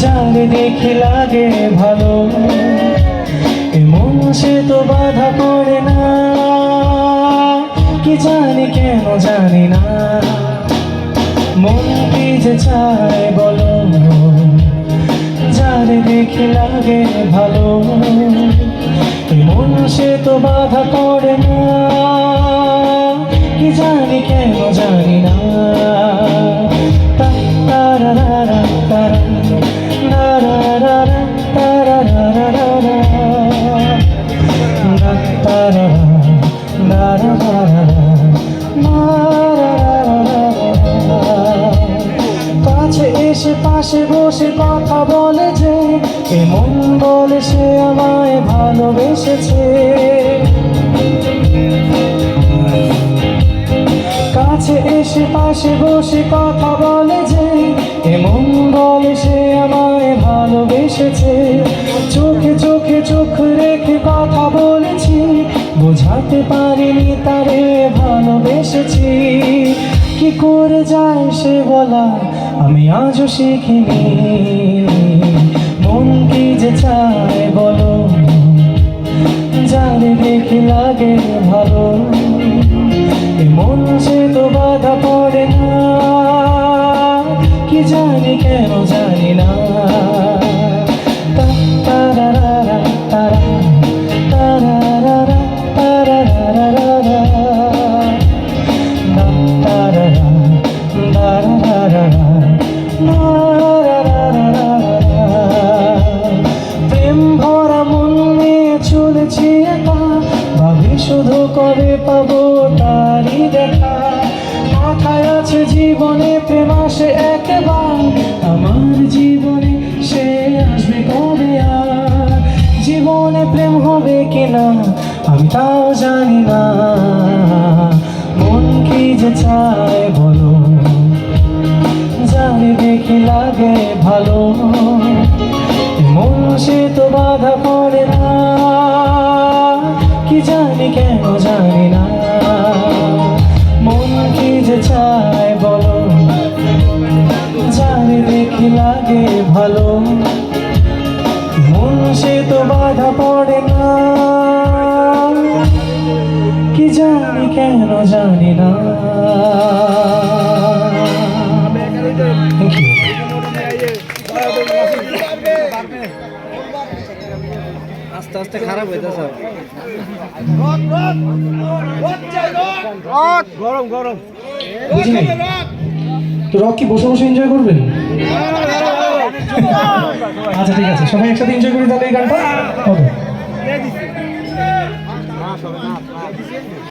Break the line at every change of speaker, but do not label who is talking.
যারে দেখে লাগে ভালো। এমন সে তো বাধা পড়ে না। কি জানি কেন জানি না। মন কি যে চায় বলো। যারে দেখে লাগে ভালো। এমন সে তো বাধা পড়ে না। কি জানি কেন জানি না। তারারারা, তারা, নারারারা, কাছে এসে পাশে বসে কথা বলে যে এমন বলে সে আমায় ভালোবেসেছে। কাছে এসে পাশে বসে কথা বলে যে এমন বলে সে আমায় ভালোবেসেছে। বোঝাতে পারিনি তারে ভালোবেসেছি। কি করে যায় সে বলা আমি আজও শিখিনি। মন কি যে চায় বলো যারে দেখে লাগে ভালো। মন সে তো বাধা পড়ে না, কি জানি কেন জানি না। প্রেম ভরা মন নিয়ে চলেছি, একা ভাবি শুধু কবে পাবো তারই দেখা। মাথায় আছে জীবনে প্রেম আসে একবার আমার জীবনে সে আসবে কবে? আর জীবনে প্রেম হবে কিনা, আমি তাও জানি না। মন কি যে চায় বলো। জানি দেখি লাগে ভালো। মন সে তো বাধা পড়ে না। কি জানি কেন জানি না। মন কি যে চায় বলো। জানি দেখি লাগে ভালো। মন সে তো বাধা পড়ে না। কি জানি কেন জানি না।
আস্তে আস্তে খারাপ হয়ে হইতেছে গরম গরম
তো রক কি বসে বসে এনজয় করবেন? আচ্ছা ঠিক আছে। সবাই একসাথে এনজয় করি তাহলে এই গানটা? হবে।